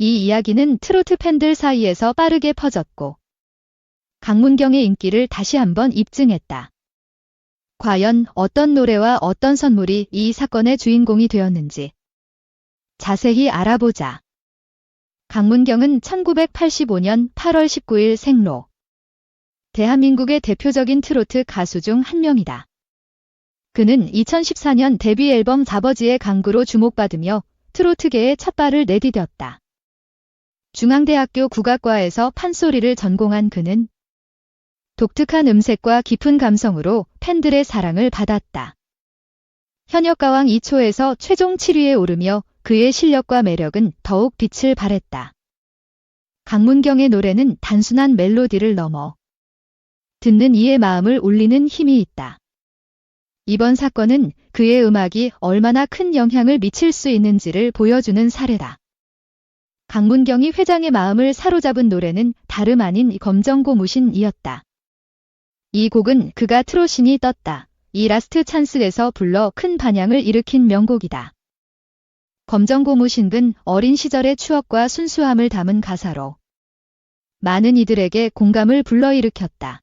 이 이야기는 트로트 팬들 사이에서 빠르게 퍼졌고 강문경의 인기를 다시 한번 입증했다. 과연 어떤 노래와 어떤 선물이 이 사건의 주인공이 되었는지 자세히 알아보자. 강문경은 1985년 8월 19일 생로. 대한민국의 대표적인 트로트 가수 중 한 명이다. 그는 2014년 데뷔 앨범 자버지의 강구로 주목받으며 트로트계에 첫 발을 내디뎠다. 중앙대학교 국악과에서 판소리를 전공한 그는 독특한 음색과 깊은 감성으로 팬들의 사랑을 받았다. 현역가왕 2초에서 최종 7위에 오르며 그의 실력과 매력은 더욱 빛을 발했다. 강문경의 노래는 단순한 멜로디를 넘어 듣는 이의 마음을 울리는 힘이 있다. 이번 사건은 그의 음악이 얼마나 큰 영향을 미칠 수 있는지를 보여주는 사례다. 강문경이 회장의 마음을 사로잡은 노래는 다름 아닌 검정고 무신이었다. 이 곡은 그가 트로신이 떴다. 이 라스트 찬스에서 불러 큰 반향을 일으킨 명곡이다. 검정고 무신은 어린 시절의 추억과 순수함을 담은 가사로 많은 이들에게 공감을 불러일으켰다.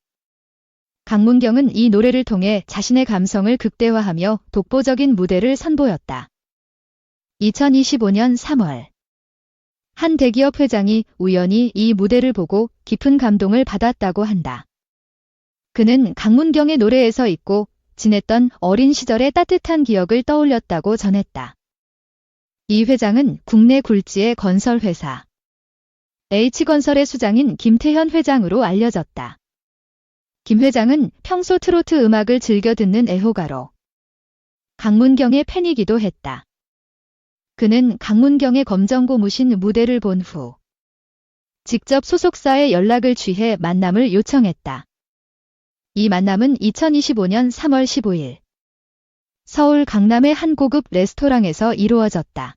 강문경은 이 노래를 통해 자신의 감성을 극대화하며 독보적인 무대를 선보였다. 2025년 3월 한 대기업 회장이 우연히 이 무대를 보고 깊은 감동을 받았다고 한다. 그는 강문경의 노래에서 있고 지냈던 어린 시절의 따뜻한 기억을 떠올렸다고 전했다. 이 회장은 국내 굴지의 건설회사 H건설의 수장인 김태현 회장으로 알려졌다. 김 회장은 평소 트로트 음악을 즐겨 듣는 애호가로 강문경의 팬이기도 했다. 그는 강문경의 검정고 무신 무대를 본 후 직접 소속사에 연락을 취해 만남을 요청했다. 이 만남은 2025년 3월 15일 서울 강남의 한 고급 레스토랑에서 이루어졌다.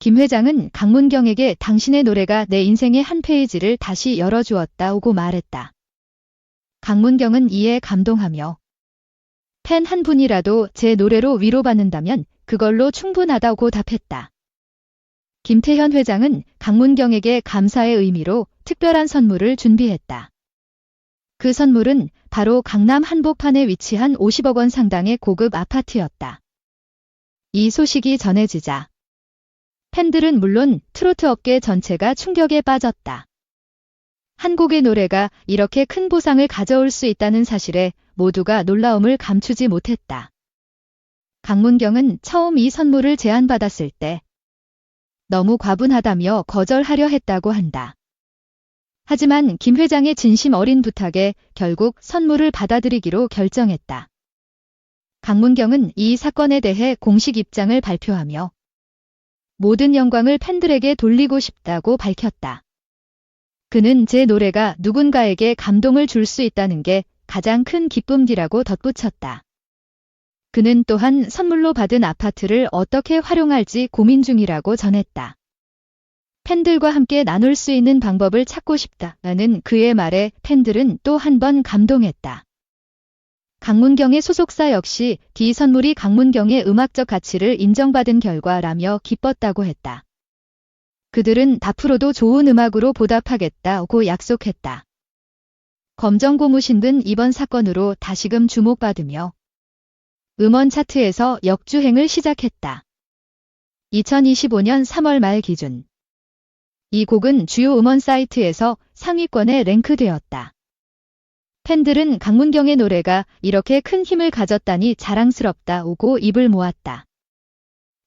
김 회장은 강문경에게 당신의 노래가 내 인생의 한 페이지를 다시 열어주었다고 말했다. 강문경은 이에 감동하며 팬 한 분이라도 제 노래로 위로받는다면 그걸로 충분하다고 답했다. 김태현 회장은 강문경에게 감사의 의미로 특별한 선물을 준비했다. 그 선물은 바로 강남 한복판에 위치한 50억 원 상당의 고급 아파트였다. 이 소식이 전해지자 팬들은 물론 트로트 업계 전체가 충격에 빠졌다. 한 곡의 노래가 이렇게 큰 보상을 가져올 수 있다는 사실에 모두가 놀라움을 감추지 못했다. 강문경은 처음 이 선물을 제안받았을 때 너무 과분하다며 거절하려 했다고 한다. 하지만 김 회장의 진심 어린 부탁에 결국 선물을 받아들이기로 결정했다. 강문경은 이 사건에 대해 공식 입장을 발표하며 모든 영광을 팬들에게 돌리고 싶다고 밝혔다. 그는 제 노래가 누군가에게 감동을 줄 수 있다는 게 가장 큰 기쁨이라고 덧붙였다. 그는 또한 선물로 받은 아파트를 어떻게 활용할지 고민 중이라고 전했다. 팬들과 함께 나눌 수 있는 방법을 찾고 싶다라는 그의 말에 팬들은 또 한 번 감동했다. 강문경의 소속사 역시 D 선물이 강문경의 음악적 가치를 인정받은 결과라며 기뻤다고 했다. 그들은 앞으로도 좋은 음악으로 보답하겠다고 약속했다. 검정고무신은 이번 사건으로 다시금 주목받으며 음원 차트에서 역주행을 시작했다. 2025년 3월 말 기준 이 곡은 주요 음원 사이트에서 상위권에 랭크되었다. 팬들은 강문경의 노래가 이렇게 큰 힘을 가졌다니 자랑스럽다고 입을 모았다.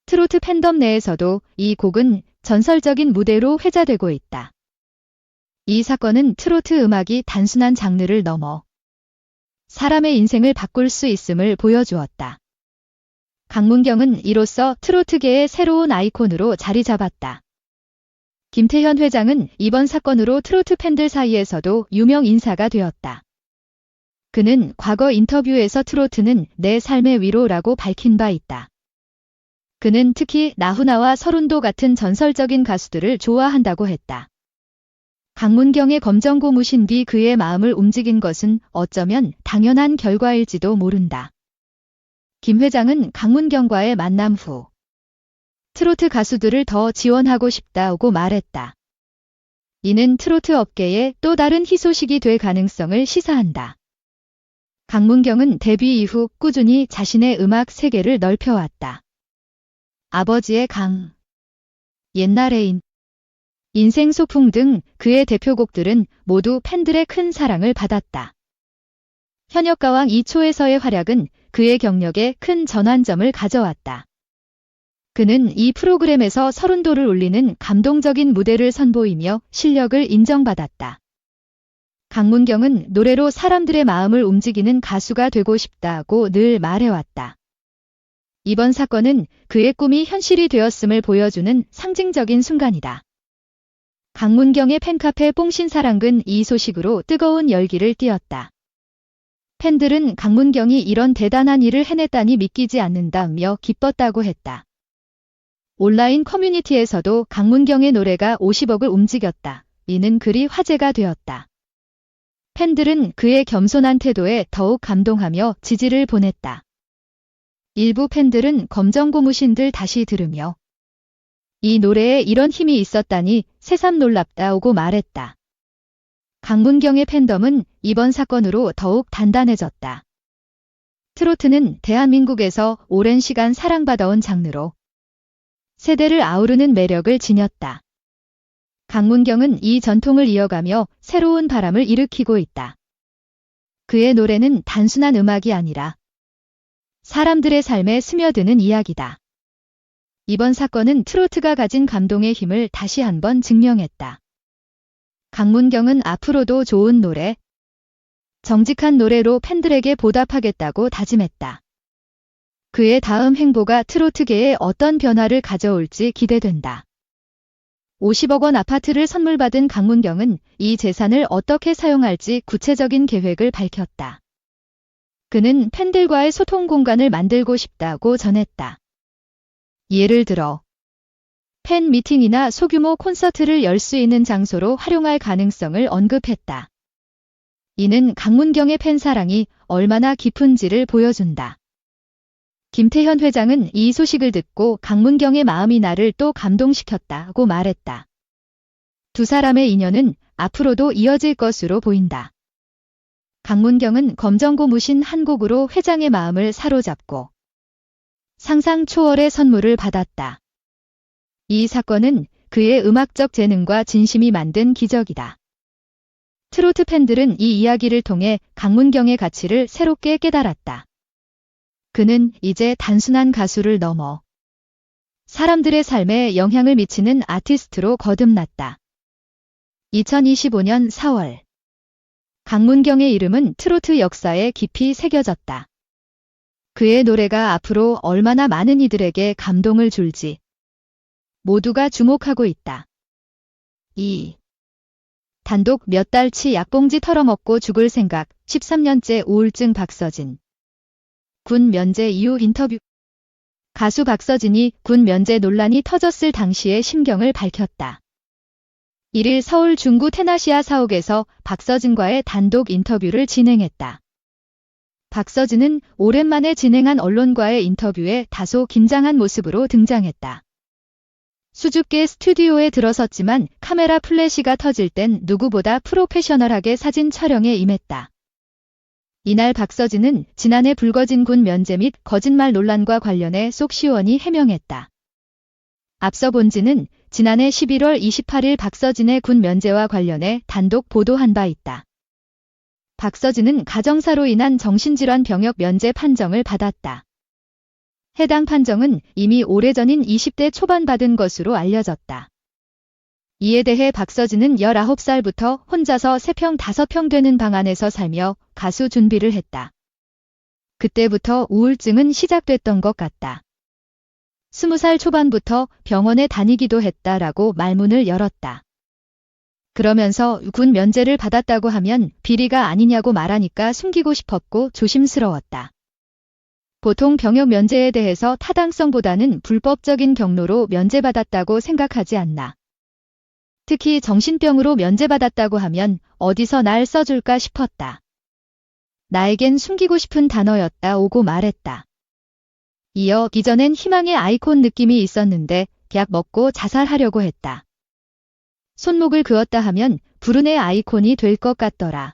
트로트 팬덤 내에서도 이 곡은 전설적인 무대로 회자되고 있다. 이 사건은 트로트 음악이 단순한 장르를 넘어 사람의 인생을 바꿀 수 있음을 보여주었다. 강문경은 이로써 트로트계의 새로운 아이콘으로 자리 잡았다. 김태현 회장은 이번 사건으로 트로트 팬들 사이에서도 유명 인사가 되었다. 그는 과거 인터뷰에서 트로트는 내 삶의 위로라고 밝힌 바 있다. 그는 특히 나훈아와 서른도 같은 전설적인 가수들을 좋아한다고 했다. 강문경의 검정고무신 뒤 그의 마음을 움직인 것은 어쩌면 당연한 결과일지도 모른다. 김 회장은 강문경과의 만남 후 트로트 가수들을 더 지원하고 싶다고 말했다. 이는 트로트 업계의 또 다른 희소식이 될 가능성을 시사한다. 강문경은 데뷔 이후 꾸준히 자신의 음악 세계를 넓혀왔다. 아버지의 강, 옛날에인, 인생 소풍 등 그의 대표곡들은 모두 팬들의 큰 사랑을 받았다. 현역 가왕 2초에서의 활약은 그의 경력에 큰 전환점을 가져왔다. 그는 이 프로그램에서 서른도를 울리는 감동적인 무대를 선보이며 실력을 인정받았다. 강문경은 노래로 사람들의 마음을 움직이는 가수가 되고 싶다고 늘 말해왔다. 이번 사건은 그의 꿈이 현실이 되었음을 보여주는 상징적인 순간이다. 강문경의 팬카페 뽕신사랑근 이 소식으로 뜨거운 열기를 띄었다. 팬들은 강문경이 이런 대단한 일을 해냈다니 믿기지 않는다며 기뻤다고 했다. 온라인 커뮤니티에서도 강문경의 노래가 50억을 움직였다. 이는 글이 화제가 되었다. 팬들은 그의 겸손한 태도에 더욱 감동하며 지지를 보냈다. 일부 팬들은 검정 고무신들 다시 들으며 이 노래에 이런 힘이 있었다니 새삼 놀랍다고 말했다. 강문경의 팬덤은 이번 사건으로 더욱 단단해졌다. 트로트는 대한민국에서 오랜 시간 사랑받아온 장르로 세대를 아우르는 매력을 지녔다. 강문경은 이 전통을 이어가며 새로운 바람을 일으키고 있다. 그의 노래는 단순한 음악이 아니라 사람들의 삶에 스며드는 이야기다. 이번 사건은 트로트가 가진 감동의 힘을 다시 한번 증명했다. 강문경은 앞으로도 좋은 노래, 정직한 노래로 팬들에게 보답하겠다고 다짐했다. 그의 다음 행보가 트로트계에 어떤 변화를 가져올지 기대된다. 50억 원 아파트를 선물 받은 강문경은 이 재산을 어떻게 사용할지 구체적인 계획을 밝혔다. 그는 팬들과의 소통 공간을 만들고 싶다고 전했다. 예를 들어, 팬 미팅이나 소규모 콘서트를 열 수 있는 장소로 활용할 가능성을 언급했다. 이는 강문경의 팬 사랑이 얼마나 깊은지를 보여준다. 김태현 회장은 이 소식을 듣고 강문경의 마음이 나를 또 감동시켰다고 말했다. 두 사람의 인연은 앞으로도 이어질 것으로 보인다. 강문경은 검정고 무신 한 곡으로 회장의 마음을 사로잡고 상상 초월의 선물을 받았다. 이 사건은 그의 음악적 재능과 진심이 만든 기적이다. 트로트 팬들은 이 이야기를 통해 강문경의 가치를 새롭게 깨달았다. 그는 이제 단순한 가수를 넘어 사람들의 삶에 영향을 미치는 아티스트로 거듭났다. 2025년 4월 강문경의 이름은 트로트 역사에 깊이 새겨졌다. 그의 노래가 앞으로 얼마나 많은 이들에게 감동을 줄지 모두가 주목하고 있다. 2. 단독 몇 달치 약봉지 털어먹고 죽을 생각 13년째 우울증 박서진 군 면제 이후 인터뷰 가수 박서진이 군 면제 논란이 터졌을 당시의 심경을 밝혔다. 1일 서울 중구 테나시아 사옥에서 박서진과의 단독 인터뷰를 진행했다. 박서진은 오랜만에 진행한 언론과의 인터뷰에 다소 긴장한 모습으로 등장했다. 수줍게 스튜디오에 들어섰지만 카메라 플래시가 터질 땐 누구보다 프로페셔널하게 사진 촬영에 임했다. 이날 박서진은 지난해 불거진 군 면제 및 거짓말 논란과 관련해 속 시원히 해명했다. 앞서 본지는 지난해 11월 28일 박서진의 군 면제와 관련해 단독 보도한 바 있다. 박서진은 가정사로 인한 정신질환 병역 면제 판정을 받았다. 해당 판정은 이미 오래전인 20대 초반 받은 것으로 알려졌다. 이에 대해 박서진은 19살부터 혼자서 3평 5평 되는 방 안에서 살며 가수 준비를 했다. 그때부터 우울증은 시작됐던 것 같다. 20살 초반부터 병원에 다니기도 했다라고 말문을 열었다. 그러면서 군 면제를 받았다고 하면 비리가 아니냐고 말하니까 숨기고 싶었고 조심스러웠다. 보통 병역 면제에 대해서 타당성보다는 불법적인 경로로 면제받았다고 생각하지 않나. 특히 정신병으로 면제받았다고 하면 어디서 날 써줄까 싶었다. 나에겐 숨기고 싶은 단어였다 오고 말했다. 이어 이전엔 희망의 아이콘 느낌이 있었는데 약 먹고 자살하려고 했다. 손목을 그었다 하면 불운의 아이콘이 될 것 같더라.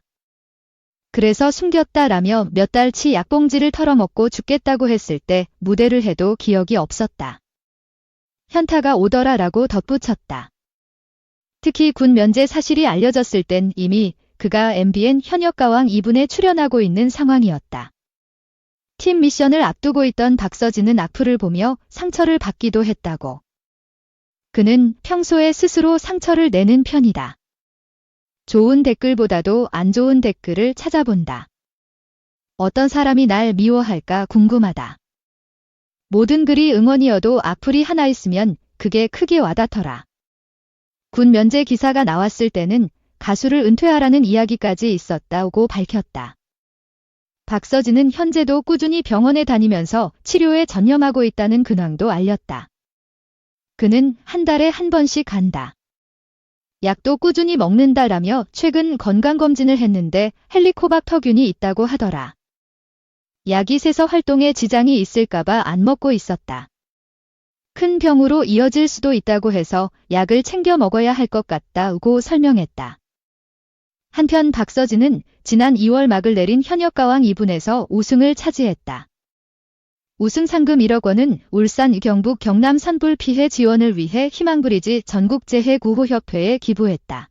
그래서 숨겼다라며 몇 달치 약봉지를 털어먹고 죽겠다고 했을 때 무대를 해도 기억이 없었다. 현타가 오더라라고 덧붙였다. 특히 군 면제 사실이 알려졌을 땐 이미 그가 MBN 현역가왕 2분에 출연하고 있는 상황이었다. 팀 미션을 앞두고 있던 박서진은 악플을 보며 상처를 받기도 했다고. 그는 평소에 스스로 상처를 내는 편이다. 좋은 댓글보다도 안 좋은 댓글을 찾아본다. 어떤 사람이 날 미워할까 궁금하다. 모든 글이 응원이어도 악플이 하나 있으면 그게 크게 와닿더라. 군 면제 기사가 나왔을 때는 가수를 은퇴하라는 이야기까지 있었다고 밝혔다. 박서진은 현재도 꾸준히 병원에 다니면서 치료에 전념하고 있다는 근황도 알렸다. 그는 한 달에 한 번씩 간다. 약도 꾸준히 먹는다라며 최근 건강검진을 했는데 헬리코박터균이 있다고 하더라. 약이 세서 활동에 지장이 있을까봐 안 먹고 있었다. 큰 병으로 이어질 수도 있다고 해서 약을 챙겨 먹어야 할 것 같다고 설명했다. 한편 박서진은 지난 2월 막을 내린 현역 가왕 2분에서 우승을 차지했다. 우승 상금 1억 원은 울산, 경북, 경남 산불 피해 지원을 위해 희망브리지 전국재해구호협회에 기부했다.